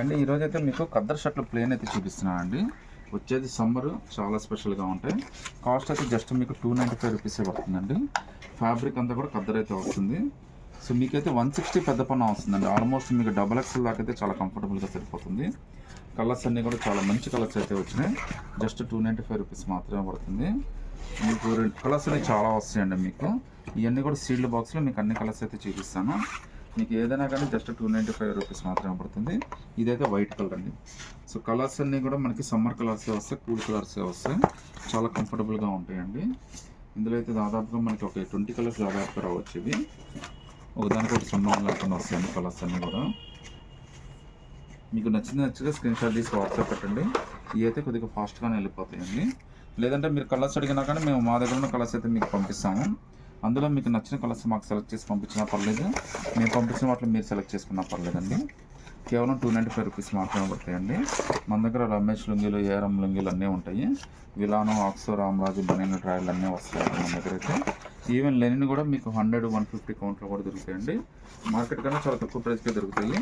అండి ఈరోజు అయితే మీకు కద్దర్ షర్ట్లు ప్లేన్ అయితే చూపిస్తున్నాను అండి. వచ్చేది సమ్మర్ చాలా స్పెషల్గా ఉంటాయి. కాస్ట్ అయితే జస్ట్ మీకు టూ నైంటీ ఫైవ్ రూపీసే పడుతుందండి. ఫ్యాబ్రిక్ అంతా కూడా కద్దర్ అయితే వస్తుంది. సో మీకైతే వన్ సిక్స్టీ పెద్ద పన్న వస్తుందండి. ఆల్మోస్ట్ మీకు డబల్ ఎక్స్ఎల్ దాకా అయితే చాలా కంఫర్టబుల్గా సరిపోతుంది. కలర్స్ అన్నీ కూడా చాలా మంచి కలర్స్ అయితే వచ్చినాయి. Just two ninety five rupees మాత్రమే పడుతుంది. మీకు రెండు కలర్స్ అనేవి చాలా వస్తాయండి మీకు. ఇవన్నీ కూడా సీల్డ్ బాక్స్లో మీకు అన్ని కలర్స్ అయితే చూపిస్తాను. మీకు ఏదైనా కానీ just two ninety five rupees మాత్రమే పడుతుంది. ఇదైతే వైట్ కలర్ అండి. సో కలర్స్ అన్నీ కూడా మనకి సమ్మర్ కలర్సే వస్తాయి కూల్ కలర్సే వస్తాయి. చాలా కంఫర్టబుల్గా ఉంటాయండి. ఇందులో అయితే దాదాపుగా మనకి ఒక ట్వంటీ కలర్స్ దాదాపుగా రావచ్చు ఇవి. ఒకదానికి ఒక సంబంధం లేకుండా వస్తాయండి కలర్స్ అన్నీ కూడా. మీకు నచ్చింది నచ్చితే స్క్రీన్ షాట్ తీసి వాట్సాప్ పెట్టండి. ఇవి అయితే కొద్దిగా ఫాస్ట్గానే వెళ్ళిపోతాయండి. లేదంటే మీరు కలర్స్ అడిగినా కానీ మేము మా దగ్గర ఉన్న కలర్స్ అయితే మీకు పంపిస్తాము. అందులో మీకు నచ్చిన కలర్స్ మాకు సెలెక్ట్ చేసి పంపించినా పర్లేదు. మేము పంపించిన వాటిలో మీరు సెలెక్ట్ చేసుకున్నా పర్లేదండి. కేవలం టూ నైంటీ ఫైవ్ రూపీస్ మాత్రమే పడతాయండి. మన దగ్గర రమేష్ లుంగీలు ఏరం లుంగీలు అన్నీ ఉంటాయి. విలానం ఆక్సో రామరాజు బనీన్ ట్రాయల్ అన్నీ వస్తాయి మన దగ్గర అయితే. ఈవెన్ లెనిన్ కూడా మీకు హండ్రెడ్ వన్ ఫిఫ్టీ కౌంట్లో కూడా దొరుకుతాయండి. మార్కెట్ కన్నా చాలా తక్కువ ప్రైస్కే దొరుకుతాయి.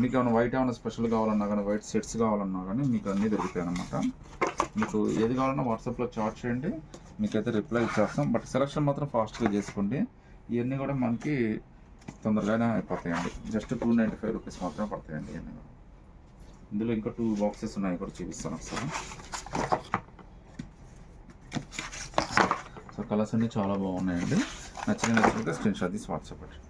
మీకు ఏమైనా వైట్ ఏమైనా స్పెషల్ కావాలన్నా కానీ వైట్ సెట్స్ కావాలన్నా కానీ మీకు అన్నీ దొరుకుతాయి అన్నమాట మీకు ఏది కావాలన్నా వాట్సాప్లో చార్ట్ చేయండి. మీకైతే రిప్లై ఇచ్చేస్తాం. బట్ సెలక్షన్ మాత్రం ఫాస్ట్గా చేసుకోండి. ఇవన్నీ కూడా మనకి తొందరగానే అయిపోతాయండి. Just two ninety five rupees మాత్రమే పడతాయండి ఇవన్నీ కూడా. ఇందులో ఇంకా టూ బాక్సెస్ ఉన్నాయి కూడా చూపిస్తాను ఒకసారి. సో కలర్స్ అన్నీ చాలా బాగున్నాయండి. నచ్చిన నచ్చితే స్క్రీన్ షాట్ తీసి వాట్సాప్ పెట్టండి